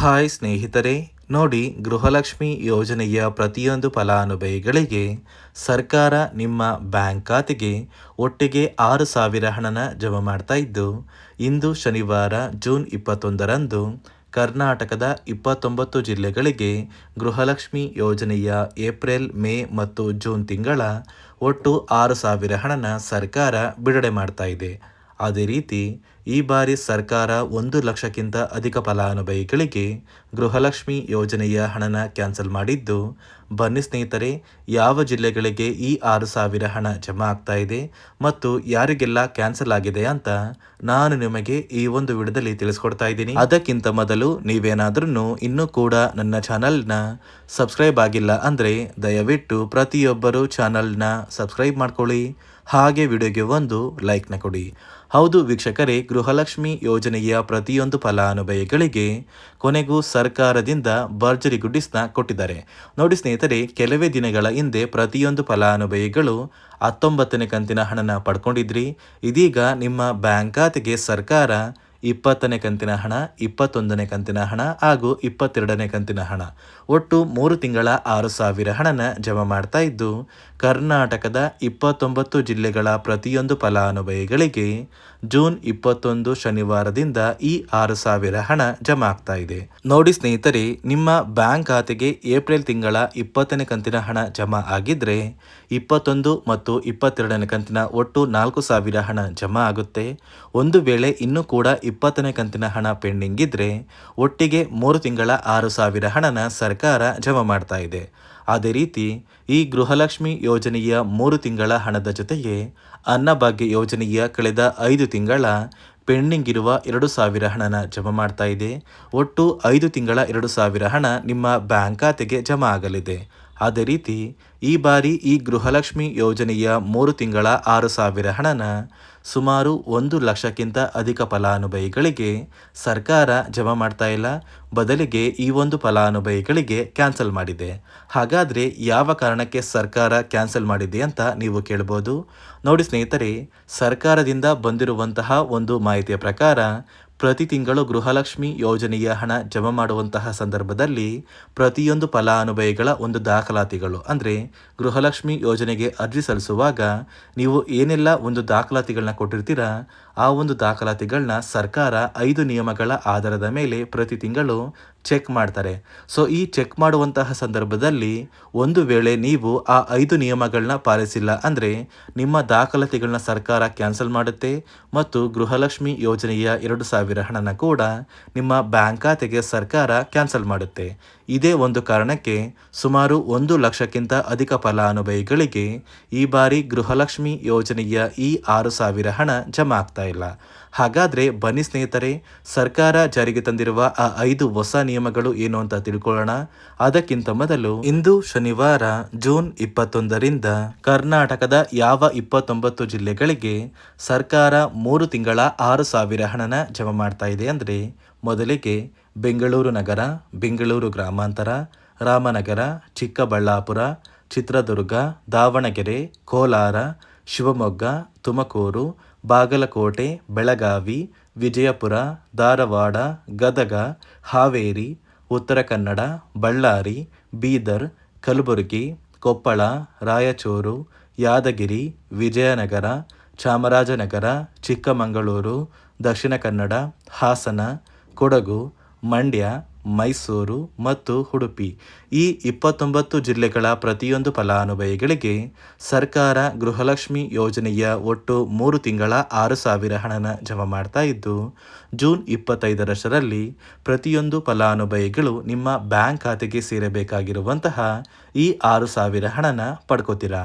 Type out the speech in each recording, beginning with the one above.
Hi ಸ್ನೇಹಿತರೆ, ನೋಡಿ ಗೃಹಲಕ್ಷ್ಮಿ ಯೋಜನೆಯ ಪ್ರತಿಯೊಂದು ಫಲಾನುಭವಿಗಳಿಗೆ ಸರ್ಕಾರ ನಿಮ್ಮ ಬ್ಯಾಂಕ್ ಖಾತೆಗೆ ಒಟ್ಟಿಗೆ ಆರು ಸಾವಿರ ಹಣನ ಜಮಾ ಮಾಡ್ತಾ ಇದ್ದು, ಇಂದು ಶನಿವಾರ ಜೂನ್ ಇಪ್ಪತ್ತೊಂದರಂದು ಕರ್ನಾಟಕದ ಇಪ್ಪತ್ತೊಂಬತ್ತು ಜಿಲ್ಲೆಗಳಿಗೆ ಗೃಹಲಕ್ಷ್ಮಿ ಯೋಜನೆಯ ಏಪ್ರಿಲ್, ಮೇ ಮತ್ತು ಜೂನ್ ತಿಂಗಳ ಒಟ್ಟು ಆರು ಸಾವಿರ ಹಣನ ಸರ್ಕಾರ ಬಿಡುಗಡೆ ಮಾಡ್ತಾ ಅದೇ ರೀತಿ ಈ ಬಾರಿ ಸರ್ಕಾರ ಒಂದು ಲಕ್ಷಕ್ಕಿಂತ ಅಧಿಕ ಫಲಾನುಭವಿಗಳಿಗೆ ಗೃಹಲಕ್ಷ್ಮಿ ಯೋಜನೆಯ ಹಣನ ಕ್ಯಾನ್ಸಲ್ ಮಾಡಿದ್ದು, ಬನ್ನಿ ಸ್ನೇಹಿತರೆ, ಯಾವ ಜಿಲ್ಲೆಗಳಿಗೆ ಈ ಆರು ಸಾವಿರ ಹಣ ಜಮಾ ಆಗ್ತಾ ಇದೆ ಮತ್ತು ಯಾರಿಗೆಲ್ಲ ಕ್ಯಾನ್ಸಲ್ ಆಗಿದೆ ಅಂತ ನಾನು ನಿಮಗೆ ಈ ಒಂದು ವಿಡಿಯೋದಲ್ಲಿ ತಿಳಿಸ್ಕೊಡ್ತಾ ಇದ್ದೀನಿ. ಅದಕ್ಕಿಂತ ಮೊದಲು ನೀವೇನಾದ್ರೂ ಇನ್ನೂ ಕೂಡ ನನ್ನ ಚಾನಲ್ನ ಸಬ್ಸ್ಕ್ರೈಬ್ ಆಗಿಲ್ಲ ಅಂದರೆ ದಯವಿಟ್ಟು ಪ್ರತಿಯೊಬ್ಬರು ಚಾನಲ್ನ ಸಬ್ಸ್ಕ್ರೈಬ್ ಮಾಡ್ಕೊಳ್ಳಿ. ಹಾಗೆ ವಿಡಿಯೋಗೆ ಒಂದು ಲೈಕ್ನ ಕೊಡಿ. ಹೌದು ವೀಕ್ಷಕರೇ, ಗೃಹಲಕ್ಷ್ಮಿ ಯೋಜನೆಯ ಪ್ರತಿಯೊಂದು ಫಲಾನುಭವಿಗಳಿಗೆ ಕೊನೆಗೂ ಸರ್ಕಾರದಿಂದ ಭರ್ಜರಿ ಗುಡ್ಡಿಸ್ನ ಕೊಟ್ಟಿದ್ದಾರೆ. ನೋಡಿ ಸ್ನೇಹಿತರೆ, ಕೆಲವೇ ದಿನಗಳ ಹಿಂದೆ ಪ್ರತಿಯೊಂದು ಫಲಾನುಭವಿಗಳು ಹತ್ತೊಂಬತ್ತನೇ ಕಂತಿನ ಹಣನ ಪಡ್ಕೊಂಡಿದ್ರಿ. ಇದೀಗ ನಿಮ್ಮ ಬ್ಯಾಂಕ್ ಖಾತೆಗೆ ಸರ್ಕಾರ ಇಪ್ಪತ್ತನೇ ಕಂತಿನ ಹಣ, ಇಪ್ಪತ್ತೊಂದನೇ ಕಂತಿನ ಹಣ ಹಾಗೂ ಇಪ್ಪತ್ತೆರಡನೇ ಕಂತಿನ ಹಣ. ಒಟ್ಟು ಮೂರು ತಿಂಗಳ ಆರು ಸಾವಿರ ಹಣನ ಜಮಾ ಮಾಡ್ತಾ ಇದ್ದು, ಕರ್ನಾಟಕದ ಇಪ್ಪತ್ತೊಂಬತ್ತು ಜಿಲ್ಲೆಗಳ ಪ್ರತಿಯೊಂದು ಫಲಾನುಭವಿಗಳಿಗೆ ಜೂನ್ ಇಪ್ಪತ್ತೊಂದು ಶನಿವಾರದಿಂದ ಈ ಆರು ಸಾವಿರ ಹಣ ಜಮಾ ಆಗ್ತಾ ಇದೆ. ನೋಡಿ ಸ್ನೇಹಿತರೆ, ನಿಮ್ಮ ಬ್ಯಾಂಕ್ ಖಾತೆಗೆ ಏಪ್ರಿಲ್ ತಿಂಗಳ ಇಪ್ಪತ್ತನೇ ಕಂತಿನ ಹಣ ಜಮಾ ಆಗಿದ್ರೆ ಇಪ್ಪತ್ತೊಂದು ಮತ್ತು ಇಪ್ಪತ್ತೆರಡನೇ ಕಂತಿನ ಒಟ್ಟು ನಾಲ್ಕು ಸಾವಿರ ಹಣ ಜಮಾ ಆಗುತ್ತೆ. ಒಂದು ವೇಳೆ ಇನ್ನೂ ಕೂಡ ಇಪ್ಪತ್ತನೇ ಕಂತಿನ ಹಣ ಪೆಂಡಿಂಗ್ ಇದ್ರೆ ಒಟ್ಟಿಗೆ ಮೂರು ತಿಂಗಳ ಆರು ಸಾವಿರ ಹಣನ ಸರ್ಕಾರ ಜಮಾ ಮಾಡ್ತಾ ಇದೆ. ಅದೇ ರೀತಿ ಈ ಗೃಹಲಕ್ಷ್ಮಿ ಯೋಜನೆಯ ಮೂರು ತಿಂಗಳ ಹಣದ ಜೊತೆಗೆ ಅನ್ನಭಾಗ್ಯ ಯೋಜನೆಯ ಕಳೆದ ಐದು ತಿಂಗಳ ಪೆಂಡಿಂಗ್ ಇರುವ ಎರಡು ಸಾವಿರ ಹಣನ ಜಮಾ ಮಾಡ್ತಾ ಇದೆ. ಒಟ್ಟು ಐದು ತಿಂಗಳ ಎರಡು ಸಾವಿರ ಹಣ ನಿಮ್ಮ ಬ್ಯಾಂಕ್ ಖಾತೆಗೆ ಜಮಾ ಆಗಲಿದೆ. ಅದೇ ರೀತಿ ಈ ಬಾರಿ ಈ ಗೃಹಲಕ್ಷ್ಮಿ ಯೋಜನೆಯ ಮೂರು ತಿಂಗಳ ಆರು ಸಾವಿರ ಹಣನ ಸುಮಾರು ಒಂದು ಲಕ್ಷಕ್ಕಿಂತ ಅಧಿಕ ಫಲಾನುಭವಿಗಳಿಗೆ ಸರ್ಕಾರ ಜಮಾ ಮಾಡ್ತಾ ಇಲ್ಲ. ಬದಲಿಗೆ ಈ ಒಂದು ಫಲಾನುಭವಿಗಳಿಗೆ ಕ್ಯಾನ್ಸಲ್ ಮಾಡಿದೆ. ಹಾಗಾದರೆ ಯಾವ ಕಾರಣಕ್ಕೆ ಸರ್ಕಾರ ಕ್ಯಾನ್ಸಲ್ ಮಾಡಿದೆ ಅಂತ ನೀವು ಕೇಳ್ಬೋದು. ನೋಡಿ ಸ್ನೇಹಿತರೆ, ಸರ್ಕಾರದಿಂದ ಬಂದಿರುವಂತಹ ಒಂದು ಮಾಹಿತಿಯ ಪ್ರಕಾರ ಪ್ರತಿ ತಿಂಗಳು ಗೃಹಲಕ್ಷ್ಮಿ ಯೋಜನೆಯ ಹಣ ಜಮಾ ಮಾಡುವಂತಹ ಸಂದರ್ಭದಲ್ಲಿ ಪ್ರತಿಯೊಂದು ಫಲಾನುಭವಿಗಳ ಒಂದು ದಾಖಲಾತಿಗಳು. ಅಂದರೆ ಗೃಹಲಕ್ಷ್ಮಿ ಯೋಜನೆಗೆ ಅರ್ಜಿ ಸಲ್ಲಿಸುವಾಗ ನೀವು ಏನೆಲ್ಲ ಒಂದು ದಾಖಲಾತಿಗಳನ್ನ ಕೊಟ್ಟಿರ್ತೀರಾ, ಆ ಒಂದು ದಾಖಲಾತಿಗಳನ್ನ ಸರ್ಕಾರ ಐದು ನಿಯಮಗಳ ಆಧಾರದ ಮೇಲೆ ಪ್ರತಿ ತಿಂಗಳು ಚೆಕ್ ಮಾಡ್ತಾರೆ. ಸೊ, ಈ ಚೆಕ್ ಮಾಡುವಂತಹ ಸಂದರ್ಭದಲ್ಲಿ ಒಂದು ವೇಳೆ ನೀವು ಆ ಐದು ನಿಯಮಗಳನ್ನ ಪಾಲಿಸಿಲ್ಲ ಅಂದರೆ ನಿಮ್ಮ ದಾಖಲಾತಿಗಳನ್ನ ಸರ್ಕಾರ ಕ್ಯಾನ್ಸಲ್ ಮಾಡುತ್ತೆ ಮತ್ತು ಗೃಹಲಕ್ಷ್ಮಿ ಯೋಜನೆಯ ಎರಡು ಸಾವಿರ ಹಣನ ಕೂಡ ನಿಮ್ಮ ಬ್ಯಾಂಕ್ ಖಾತೆಗೆ ಸರ್ಕಾರ ಕ್ಯಾನ್ಸಲ್ ಮಾಡುತ್ತೆ. ಇದೇ ಒಂದು ಕಾರಣಕ್ಕೆ ಸುಮಾರು ಒಂದು ಲಕ್ಷಕ್ಕಿಂತ ಅಧಿಕ ಫಲಾನುಭವಿಗಳಿಗೆ ಈ ಬಾರಿ ಗೃಹಲಕ್ಷ್ಮಿ ಯೋಜನೆಯ ಈ ಆರು ಸಾವಿರ ಹಣ ಜಮಾ ಆಗ್ತಾ ಇಲ್ಲ. ಹಾಗಾದರೆ ಬನ್ನಿ ಸ್ನೇಹಿತರೆ, ಸರ್ಕಾರ ಜಾರಿಗೆ ತಂದಿರುವ ಆ ಐದು ಹೊಸ ನಿಯಮಗಳು ಏನು ಅಂತ ತಿಳ್ಕೊಳ್ಳೋಣ. ಅದಕ್ಕಿಂತ ಮೊದಲು ಇಂದು ಶನಿವಾರ, ಜೂನ್ ಇಪ್ಪತ್ತೊಂದರಿಂದ ಕರ್ನಾಟಕದ ಯಾವ ಇಪ್ಪತ್ತೊಂಬತ್ತು ಜಿಲ್ಲೆಗಳಿಗೆ ಸರ್ಕಾರ ಮೂರು ತಿಂಗಳ ಆರು ಸಾವಿರ ಹಣನ ಜಮಾ ಮಾಡ್ತಾ ಇದೆ ಅಂದರೆ ಮೊದಲಿಗೆ ಬೆಂಗಳೂರು ನಗರ, ಬೆಂಗಳೂರು ಗ್ರಾಮಾಂತರ, ರಾಮನಗರ, ಚಿಕ್ಕಬಳ್ಳಾಪುರ, ಚಿತ್ರದುರ್ಗ, ದಾವಣಗೆರೆ, ಕೋಲಾರ, ಶಿವಮೊಗ್ಗ, ತುಮಕೂರು, ಬಾಗಲಕೋಟೆ, ಬೆಳಗಾವಿ, ವಿಜಯಪುರ, ಧಾರವಾಡ, ಗದಗ, ಹಾವೇರಿ, ಉತ್ತರ ಕನ್ನಡ, ಬಳ್ಳಾರಿ, ಬೀದರ್, ಕಲಬುರಗಿ, ಕೊಪ್ಪಳ, ರಾಯಚೂರು, ಯಾದಗಿರಿ, ವಿಜಯನಗರ, ಚಾಮರಾಜನಗರ ಚಿಕ್ಕಮಗಳೂರು, ದಕ್ಷಿಣ ಕನ್ನಡ, ಹಾಸನ, ಕೊಡಗು, ಮಂಡ್ಯ, ಮೈಸೂರು ಮತ್ತು ಉಡುಪಿ. ಈ ಇಪ್ಪತ್ತೊಂಬತ್ತು ಜಿಲ್ಲೆಗಳ ಪ್ರತಿಯೊಂದು ಫಲಾನುಭವಿಗಳಿಗೆ ಸರ್ಕಾರ ಗೃಹಲಕ್ಷ್ಮಿ ಯೋಜನೆಯ ಒಟ್ಟು ಮೂರು ತಿಂಗಳ ಆರು ಸಾವಿರ ಹಣನ ಜಮಾ ಮಾಡ್ತಾ ಇದ್ದು, ಜೂನ್ ಇಪ್ಪತ್ತೈದರಷ್ಟರಲ್ಲಿ ಪ್ರತಿಯೊಂದು ಫಲಾನುಭವಿಗಳು ನಿಮ್ಮ ಬ್ಯಾಂಕ್ ಖಾತೆಗೆ ಸೇರಬೇಕಾಗಿರುವಂತಹ ಈ ಆರು ಸಾವಿರ ಹಣನ ಪಡ್ಕೋತೀರಾ?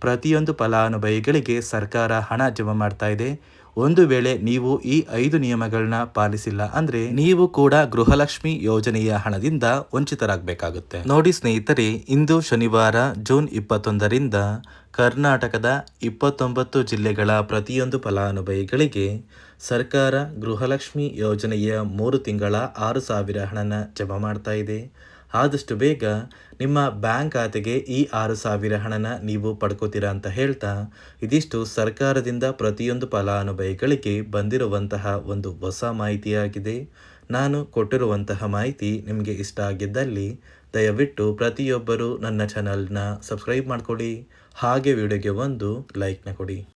ಪ್ರತಿಯೊಂದು ಫಲಾನುಭವಿಗಳಿಗೆ ಸರ್ಕಾರ ಹಣ ಜಮಾ ಮಾಡ್ತಾ ಇದೆ. ಒಂದು ವೇಳೆ ನೀವು ಈ ಐದು ನಿಯಮಗಳನ್ನ ಪಾಲಿಸಿಲ್ಲ ಅಂದ್ರೆ ನೀವು ಕೂಡ ಗೃಹಲಕ್ಷ್ಮಿ ಯೋಜನೆಯ ಹಣದಿಂದ ವಂಚಿತರಾಗಬೇಕಾಗುತ್ತೆ. ನೋಡಿ ಸ್ನೇಹಿತರೆ, ಇಂದು ಶನಿವಾರ ಜೂನ್ ಇಪ್ಪತ್ತೊಂದರಿಂದ ಕರ್ನಾಟಕದ ಇಪ್ಪತ್ತೊಂಬತ್ತು ಜಿಲ್ಲೆಗಳ ಪ್ರತಿಯೊಂದು ಫಲಾನುಭವಿಗಳಿಗೆ ಸರ್ಕಾರ ಗೃಹಲಕ್ಷ್ಮಿ ಯೋಜನೆಯ ಮೂರು ತಿಂಗಳ ಆರು ಸಾವಿರ ಹಣನ ಜಮಾ ಮಾಡ್ತಾ ಇದೆ. ಆದಷ್ಟು ಬೇಗ ನಿಮ್ಮ ಬ್ಯಾಂಕ್ ಖಾತೆಗೆ ಈ ಆರು ಸಾವಿರ ಹಣನ ನೀವು ಪಡ್ಕೋತೀರಾ ಅಂತ ಹೇಳ್ತಾ, ಇದಿಷ್ಟು ಸರ್ಕಾರದಿಂದ ಪ್ರತಿಯೊಂದು ಫಲಾನುಭವಿಗಳಿಗೆ ಬಂದಿರುವಂತಹ ಒಂದು ಹೊಸ ಮಾಹಿತಿಯಾಗಿದೆ. ನಾನು ಕೊಟ್ಟಿರುವಂತಹ ಮಾಹಿತಿ ನಿಮಗೆ ಇಷ್ಟ ಆಗಿದ್ದಲ್ಲಿ ದಯವಿಟ್ಟು ಪ್ರತಿಯೊಬ್ಬರು ನನ್ನ ಚಾನಲ್ನ ಸಬ್ಸ್ಕ್ರೈಬ್ ಮಾಡಿಕೊಡಿ. ಹಾಗೆ ವಿಡಿಯೋಗೆ ಒಂದು ಲೈಕ್ನ ಕೊಡಿ.